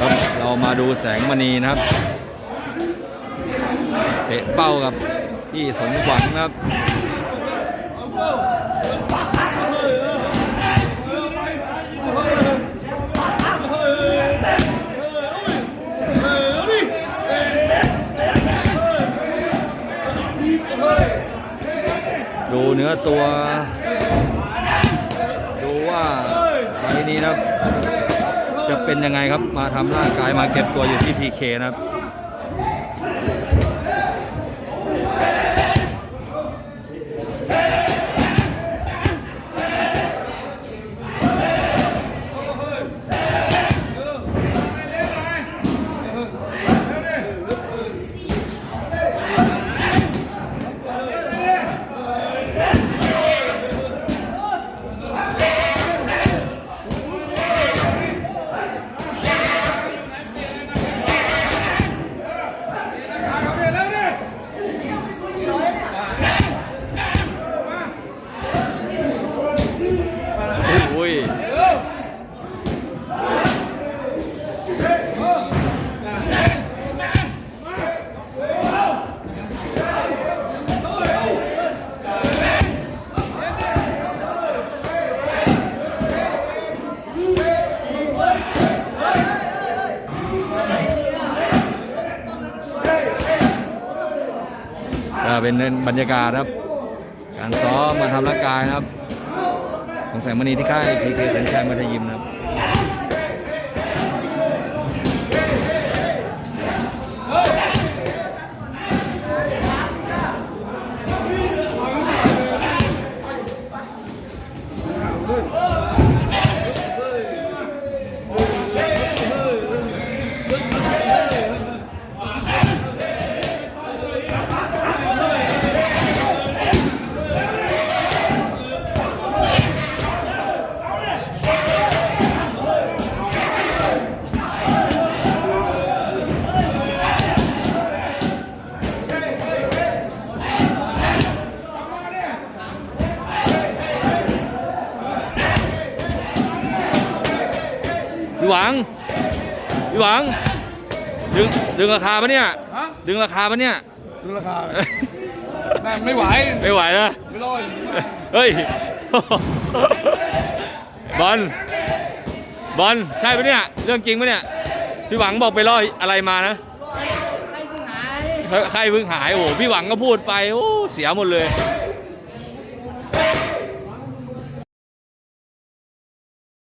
ครับเรามาดูแสงมณีนะครับเตะเป้ากับพี่สมหวังครับดูเนื้อตัว ดูว่าไฟนี้นะครับ จะเป็นยังไงครับ มาทำร่างกายมาเก็บตัวอยู่ที่พีเคนะครับ เป็นบรรยากาศครับ การซ้อมมาทำร่างกายครับ ของแสงมณีที่ค่ายพีเคแสนชัยมัธยิมนะครับ พี่หวังพี่หวัง ดึงดึงราคาปะเนี่ย ฮะดึงราคาปะเนี่ย ดูราคาเลยแม่งไม่ไหว ไม่ไหวนะ ไม่รอดอย่างนี้มาเฮ้ย บอล บอล ใช่ปะเนี่ย เรื่องจริงปะเนี่ย พี่หวังบอกไปล่ออะไรมานะใครเพิ่งหาย โอ้โหพี่หวังก็พูดไป โอ้ เสียหมดเลยไ